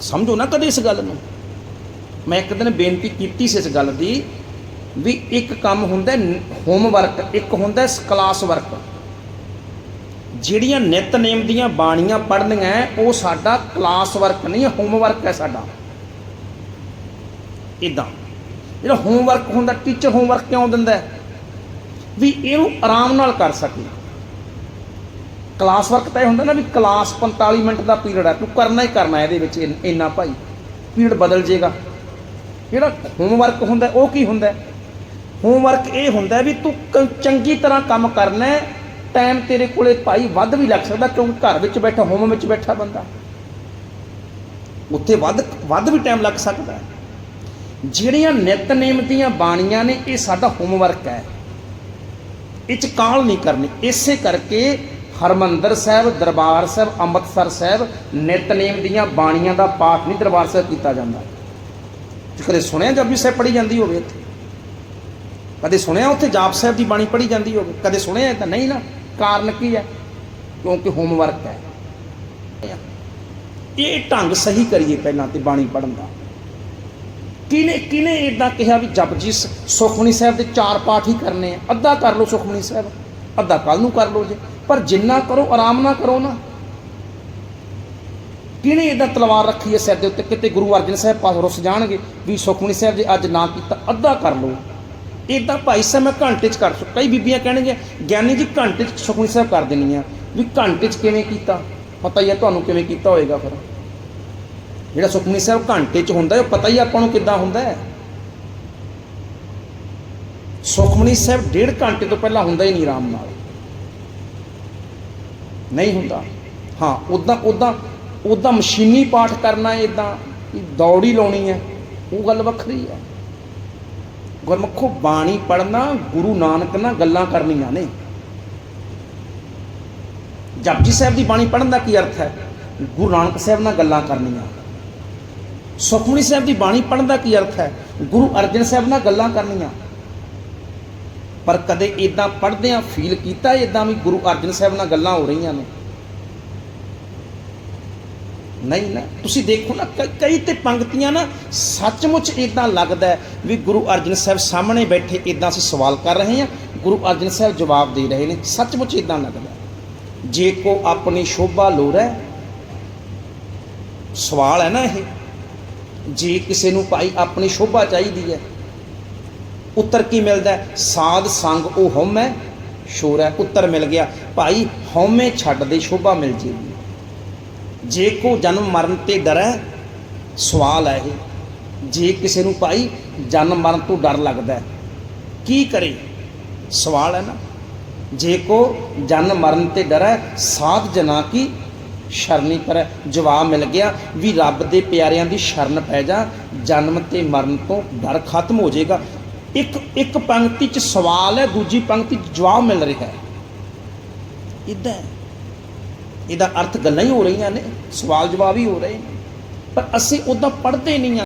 ਸਮਝੋ ਨਾ ਕਦੇ ਇਸ ਗੱਲ ਨੂੰ। ਮੈਂ ਇੱਕ ਦਿਨ ਬੇਨਤੀ ਕੀਤੀ ਸੀ ਇਸ ਗੱਲ ਦੀ ਵੀ ਇੱਕ ਕੰਮ ਹੁੰਦਾ ਹੋਮਵਰਕ ਇੱਕ ਹੁੰਦਾ ਕਲਾਸ ਵਰਕ ਜਿਹੜੀਆਂ ਨਿਤਨੇਮ ਦੀਆਂ ਬਾਣੀਆਂ ਪੜ੍ਹਨੀਆਂ ਉਹ ਸਾਡਾ ਕਲਾਸ ਵਰਕ ਨਹੀਂ ਹੋਮਵਰਕ ਹੈ ਸਾਡਾ। ਇਦਾਂ ਜਿਹੜਾ ਹੋਮਵਰਕ ਹੁੰਦਾ ਟੀਚਰ ਹੋਮਵਰਕ ਕਿਉਂ ਦਿੰਦਾ ਵੀ ਇਹਨੂੰ ਆਰਾਮ ਨਾਲ ਕਰ ਸਕੇ ਕਲਾਸ ਵਰਕ ਤਾਂ ਇਹ ਹੁੰਦਾ ਨਾ ਵੀ ਕਲਾਸ 45 ਮਿੰਟ ਦਾ ਪੀਰੀਅਡ ਹੈ ਤੂੰ ਕਰਨਾ ਹੀ ਕਰਨਾ ਇਹਦੇ ਵਿੱਚ ਇੰਨਾ ਭਾਈ। ਪੀਰੀਅਡ ਬਦਲ ਜੇਗਾ। ਜਿਹੜਾ ਹੋਮਵਰਕ ਹੁੰਦਾ, ਉਹ ਕੀ ਹੁੰਦਾ? ਹੋਮਵਰਕ ਇਹ ਹੁੰਦਾ ਵੀ ਤੂੰ ਚੰਗੀ ਤਰ੍ਹਾਂ ਕੰਮ ਕਰਨਾ ਟਾਈਮ ਤੇਰੇ ਕੋਲੇ ਭਾਈ ਵੱਧ ਵੀ ਲੱਗ ਸਕਦਾ, ਕਿਉਂਕਿ ਘਰ ਵਿੱਚ ਬੈਠਾ ਹੋਮ ਵਿੱਚ ਬੈਠਾ ਬੰਦਾ। ਉੱਥੇ ਵੱਧ ਵੱਧ ਵੀ ਟਾਈਮ ਲੱਗ ਸਕਦਾ ਹੈ। ਜਿਹੜੀਆਂ ਨਿਤਨੇਮ ਦੀਆਂ ਬਾਣੀਆਂ ਨੇ, ਇਹ ਸਾਡਾ ਹੋਮਵਰਕ ਹੈ। ਇਹ ਚ ਕਾਲ ਨਹੀਂ ਕਰਨੀ। ਇਸੇ ਕਰਕੇ ਹਰਮੰਦਰ ਸਾਹਿਬ, ਦਰਬਾਰ ਸਾਹਿਬ, ਅੰਮ੍ਰਿਤਸਰ ਸਾਹਿਬ, ਨਿਤਨੇਮ ਦੀਆਂ ਬਾਣੀਆਂ ਦਾ ਪਾਠ ਨਹੀਂ ਦਰਬਾਰ ਸਾਹਿਬ ਕੀਤਾ ਜਾਂਦਾ। ਕਦੇ ਸੁਣਿਆ ਜਪਜੀ ਸਾਹਿਬ ਪੜ੍ਹੀ ਜਾਂਦੀ ਹੋਵੇ ਇੱਥੇ? ਕਦੇ ਸੁਣਿਆ ਉੱਥੇ ਜਾਪ ਸਾਹਿਬ ਦੀ ਬਾਣੀ ਪੜ੍ਹੀ ਜਾਂਦੀ ਹੋਵੇ? ਕਦੇ ਸੁਣਿਆ ਤਾਂ ਨਹੀਂ ਨਾ? ਕਾਰਨ ਕੀ ਹੈ? ਕਿਉਂਕਿ ਹੋਮਵਰਕ ਹੈ। ਇਹ ਢੰਗ ਸਹੀ ਕਰੀਏ ਪਹਿਲਾਂ ਤੇ ਬਾਣੀ ਪੜਨ ਦਾ। ਕਿਨੇ ਕਿਨੇ ਇਦਾਂ ਕਿਹਾ ਵੀ ਜਪਜੀ ਸ- ਸੁਖਮਨੀ ਸਾਹਿਬ ਦੇ ਚਾਰ ਪਾਠ ਹੀ ਕਰਨੇ ਆ? ਅੱਧਾ ਕਰ ਲਓ ਸੁਖਮਨੀ ਸਾਹਿਬ। ਅੱਧਾ ਕੱਲ ਨੂੰ ਕਰ ਲਓ ਜੇ। ਪਰ ਜਿੰਨਾ ਕਰੋ ਆਰਾਮ ਨਾਲ ਕਰੋ ਨਾ। ਕਿਹਨੇ ਇਦਾਂ ਤਲਵਾਰ ਰੱਖੀ ਹੈ ਸਿਰ ਦੇ ਉੱਤੇ? ਕਿਤੇ ਗੁਰੂ ਅਰਜਨ ਸਾਹਿਬ ਪਾਸ ਰੁੱਸ ਜਾਣਗੇ ਵੀ ਸੁਖਮਨੀ ਸਾਹਿਬ ਜੇ ਅੱਜ ਨਾ ਕੀਤਾ ਅੱਧਾ ਕਰ ਲਓ। ਇਦਾਂ ਭਾਈ ਸਾਹਿਬ ਮੈਂ ਘੰਟੇ 'ਚ ਕਰ ਸਕ ਕਈ ਬੀਬੀਆਂ ਕਹਿਣਗੀਆਂ ਗਿਆਨੀ ਜੀ ਘੰਟੇ 'ਚ ਸੁਖਮਨੀ ਸਾਹਿਬ ਕਰ ਦੇਣੀ ਆ। ਵੀ ਘੰਟੇ 'ਚ ਕਿਵੇਂ ਕੀਤਾ? ਪਤਾ ਹੀ ਆ ਤੁਹਾਨੂੰ ਕਿਵੇਂ ਕੀਤਾ ਹੋਏਗਾ ਫਿਰ। ਜਿਹੜਾ ਸੁਖਮਨੀ ਸਾਹਿਬ ਘੰਟੇ 'ਚ ਹੁੰਦਾ ਹੈ, ਉਹ ਪਤਾ ਹੀ ਆਪਾਂ ਨੂੰ ਕਿੱਦਾਂ ਹੁੰਦਾ ਹੈ। ਸੁਖਮਨੀ ਸਾਹਿਬ ਡੇਢ ਘੰਟੇ ਤੋਂ ਪਹਿਲਾਂ ਹੁੰਦਾ ਹੀ ਨਹੀਂ ਆਰਾਮ ਨਾਲ। ਨਹੀਂ ਹੁੰਦਾ। ਹਾਂ ਉਦਾਂ ਉਦਾਂ ਉਦਾਂ ਮਸ਼ੀਨੀ ਪਾਠ ਕਰਨਾ ਇਦਾਂ ਦੌੜੀ ਲਾਉਣੀ ਹੈ, ਉਹ ਗੱਲ ਵੱਖਰੀ ਹੈ। ਗੁਰਮੁਖੋ ਬਾਣੀ ਪੜਨਾ ਗੁਰੂ ਨਾਨਕ ਨਾਲ ਗੱਲਾਂ ਕਰਨੀਆਂ ਨੇ। ਜਪਜੀ ਸਾਹਿਬ ਦੀ ਬਾਣੀ ਪੜਨ ਦਾ ਕੀ ਅਰਥ ਹੈ? ਗੁਰੂ ਨਾਨਕ ਸਾਹਿਬ ਨਾਲ ਗੱਲਾਂ ਕਰਨੀਆਂ। ਸੁਖਮਨੀ ਸਾਹਿਬ ਦੀ ਬਾਣੀ ਪੜਨ ਦਾ ਕੀ ਅਰਥ ਹੈ? ਗੁਰੂ ਅਰਜਨ ਸਾਹਿਬ ਨਾਲ ਗੱਲਾਂ ਕਰਨੀਆਂ। ਪਰ ਕਦੇ ਇਦਾਂ ਪੜ੍ਹਦੇ ਫੀਲ ਕੀਤਾ ਇਦਾਂ ਵੀ ਗੁਰੂ ਅਰਜਨ ਸਾਹਿਬ ਨਾਲ ਗੱਲਾਂ ਹੋ ਰਹੀਆਂ ਨੇ? ਨਹੀਂ ਨਾ, ਤੁਸੀਂ ਦੇਖੋ ਨਾ ਕ- ਕਈ ਤੇ ਪੰਕਤੀਆਂ ਨਾ ਸੱਚਮੁੱਚ ਇਦਾਂ ਲੱਗਦਾ ਵੀ ਗੁਰੂ ਅਰਜਨ ਸਾਹਿਬ ਸਾਹਮਣੇ ਬੈਠੇ ਇਦਾਂ ਅਸੀਂ ਸਵਾਲ ਕਰ ਰਹੇ ਹਾਂ, ਗੁਰੂ ਅਰਜਨ ਸਾਹਿਬ ਜਵਾਬ ਦੇ ਰਹੇ ਨੇ, ਸੱਚਮੁੱਚ ਇਦਾਂ ਲੱਗਦਾ ਜੇ ਕੋ ਆਪਣੀ ਸ਼ੋਭਾ ਲੋਰੈ ਸਵਾਲ ਹੈ ਨਾ ਇਹ, ਜੇ ਕਿਸੇ ਨੂੰ ਭਾਈ ਆਪਣੀ ਸ਼ੋਭਾ ਚਾਹੀਦੀ ਹੈ ਉੱਤਰ ਕੀ ਮਿਲਦਾ ਸਾਧ ਸੰਗ ਉਹ ਹਉਮੈ, ਸ਼ੋਰ ਹੈ, ਉੱਤਰ ਮਿਲ ਗਿਆ। ਭਾਈ, ਹਉਮੈ ਛੱਡ ਦੇ, ਸ਼ੋਭਾ ਮਿਲ ਜੇਗੀ ਜੇ ਕੋ ਜਨਮ ਮਰਨ ਤੇ ਡਰੈ, ਸਵਾਲ ਹੈ ਇਹ। ਜੇ ਕਿਸੇ ਨੂੰ ਭਾਈ ਜਨਮ ਮਰਨ ਤੋਂ ਡਰ ਲੱਗਦਾ ਕੀ ਕਰੇ? ਸਵਾਲ ਹੈ ਨਾ। ਜੇ ਕੋ ਜਨਮ ਮਰਨ ਤੇ ਡਰੈ, ਸਾਧ ਜਨਾ ਕੀ ਸ਼ਰਨੀ ਪਰ। ਜਵਾਬ ਮਿਲ ਗਿਆ, ਵੀ ਰੱਬ ਦੇ ਪਿਆਰਿਆਂ ਦੀ ਸ਼ਰਨ ਪੈ ਜਾ, ਜਨਮ ਤੇ ਮਰਨ ਤੋਂ ਡਰ ਖਤਮ ਹੋ ਜਾਏਗਾ ਇੱਕ ਇੱਕ ਪੰਕਤੀ ਚ ਸਵਾਲ ਹੈ, ਦੂਜੀ ਪੰਕਤੀ ਚ ਜਵਾਬ ਮਿਲ ਰਿਹਾ ਹੈ। ਇਦਾਂ ਇਹਦਾ ਅਰਥ ਗੱਲਾਂ ਹੀ ਹੋ ਰਹੀਆਂ ਨੇ, ਸਵਾਲ ਜਵਾਬ ਹੀ ਹੋ ਰਹੇ ਨੇ। ਪਰ ਅਸੀਂ ਉਦਾਂ ਪੜ੍ਹਦੇ ਨਹੀਂ ਹਾਂ